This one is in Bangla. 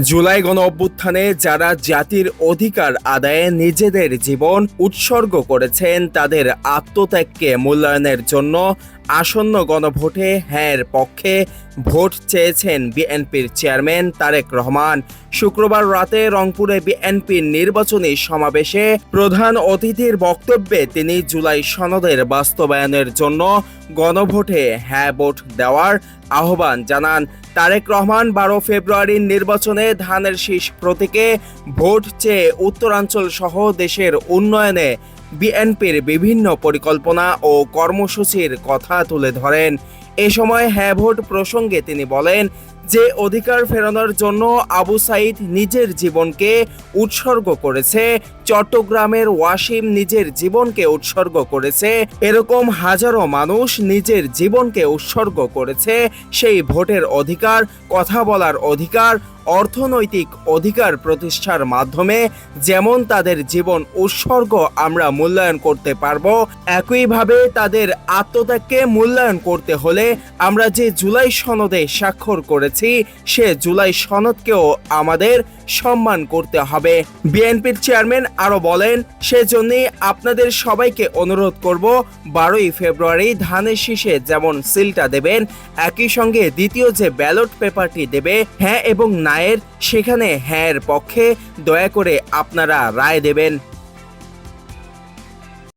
জুলাই গণ অভ্যুত্থানে যারা জাতির অধিকার আদায়ে নিজেদের জীবন উৎসর্গ করেছেন, তাদের আত্মত্যাগকে মূল্যায়নের জন্য আসন্ন গণভোটে হ্যাঁর পক্ষে ভোট চেয়েছেন বিএনপির চেয়ারম্যান তারেক রহমান। শুক্রবার রাতে রংপুরে বিএনপির নির্বাচনী সমাবেশে প্রধান অতিথির বক্তব্যে তিনি জুলাই সনদের বাস্তবায়নের জন্য গণভোটে হ্যাঁ ভোট দেওয়ার আহ্বান জানান। তারেক রহমান বারো ফেব্রুয়ারির নির্বাচনে ধানের শীষ প্রতীকে ভোট চেয়ে উত্তরাঞ্চল সহ দেশের উন্নয়নে বিএনপির বিভিন্ন পরিকল্পনা ও কর্মসূচির কথা তুলে ধরেন। এ সময় হ্যাঁ ভোট প্রসঙ্গে তিনি বলেন যে অধিকার ফেরানোর জন্য আবু সাইদ নিজের জীবনকে উৎসর্গ করেছে, চট্টগ্রামের ওয়াসিম নিজের জীবনকে উৎসর্গ করেছে, এরকম হাজারো মানুষ নিজের জীবনকে উৎসর্গ করেছে, সেই ভোটের অধিকার, কথা বলার অধিকার, অর্থনৈতিক অধিকার প্রতিষ্ঠার মাধ্যমে যেমন তাদের জীবন উৎসর্গ আমরা মূল্যায়ন করতে পারব, একইভাবে তাদের আত্মত্যাগকে মূল্যায়ন করতে হলে আমরা যে জুলাই সনদে স্বাক্ষর করেছি সে জুলাই সনদকেও আমাদের সম্মান করতে হবে। বিএনপির চেয়ারম্যান আরও বলেন, সেজন্যই আপনাদের সবাইকে অনুরোধ করব, বারোই ফেব্রুয়ারি ধানের শীষে যেমন সিলটা দেবেন, একই সঙ্গে দ্বিতীয় যে ব্যালট পেপারটি দেবে হ্যাঁ এবং নায়ের, সেখানে হ্যাঁ পক্ষে দয়া করে আপনারা রায় দেবেন।